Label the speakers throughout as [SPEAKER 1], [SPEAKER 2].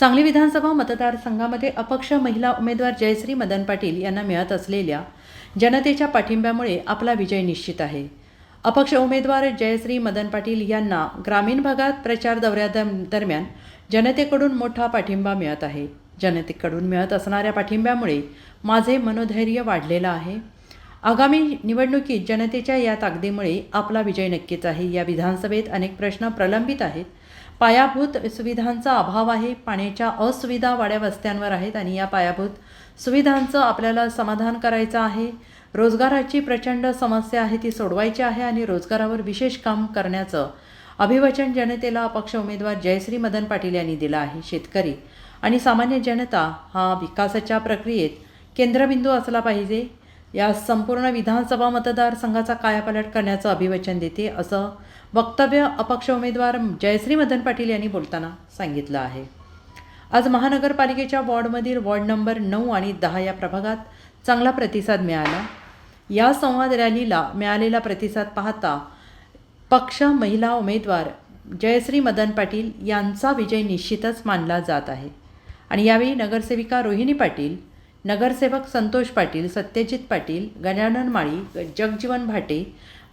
[SPEAKER 1] सांगली विधानसभा मतदारसंघामध्ये अपक्ष महिला उमेदवार जयश्री मदन पाटील यांना मिळत असलेल्या जनतेच्या पाठिंब्यामुळे आपला विजय निश्चित आहे. अपक्ष उमेदवार जयश्री मदन पाटील यांना ग्रामीण भागात प्रचार दौऱ्या दरम्यान जनतेकडून मोठा पाठिंबा मिळत आहे. जनतेकडून मिळत असणाऱ्या पाठिंब्यामुळे माझे मनोधैर्य वाढलेलं आहे. आगामी निवडणुकीत जनतेच्या या ताकदीमुळे आपला विजय नक्कीच आहे. या विधानसभेत अनेक प्रश्न प्रलंबित आहेत. पायाभूत सुविधांचा अभाव आहे. पाण्याच्या असुविधा वाड्या वस्त्यांवर आहेत आणि या पायाभूत सुविधांचं आपल्याला समाधान करायचं आहे. रोजगाराची प्रचंड समस्या आहे ती सोडवायची आहे आणि रोजगारावर विशेष काम करण्याचं अभिवचन जनतेला अपक्ष उमेदवार जयश्री मदन पाटील यांनी दिलं आहे. शेतकरी आणि सामान्य जनता हा विकासाच्या प्रक्रियेत केंद्रबिंदू असला पाहिजे. या संपूर्ण विधानसभा मतदारसंघाचा कायापालट करण्याचं अभिवचन देते असं वक्तव्य अपक्ष उमेदवार जयश्री मदन पाटील यांनी बोलताना सांगितलं आहे. आज महानगरपालिकेच्या वॉर्डमधील वॉर्ड नंबर नऊ आणि दहा या प्रभागात चांगला प्रतिसाद मिळाला. या संवाद रॅलीला मिळालेला प्रतिसाद पाहता पक्ष महिला उमेदवार जयश्री मदन पाटील यांचा विजय निश्चितच मानला जात आहे. आणि यावेळी नगरसेविका रोहिणी पाटील नगरसेवक संतोष पाटील सत्यजित पाटील गजानन माळी जगजीवन भाटे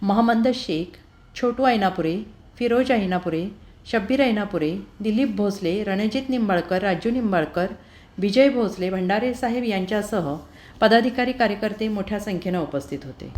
[SPEAKER 1] महमंद शेख छोटू ऐनापुरे फिरोज ऐनापुरे शब्बीर ऐनापुरे दिलीप भोसले रणजित निंबाळकर राजू निंबाळकर विजय भोसले भंडारे साहेब यांच्यासह पदाधिकारी कार्यकर्ते मोठ्या संख्येनं उपस्थित होते.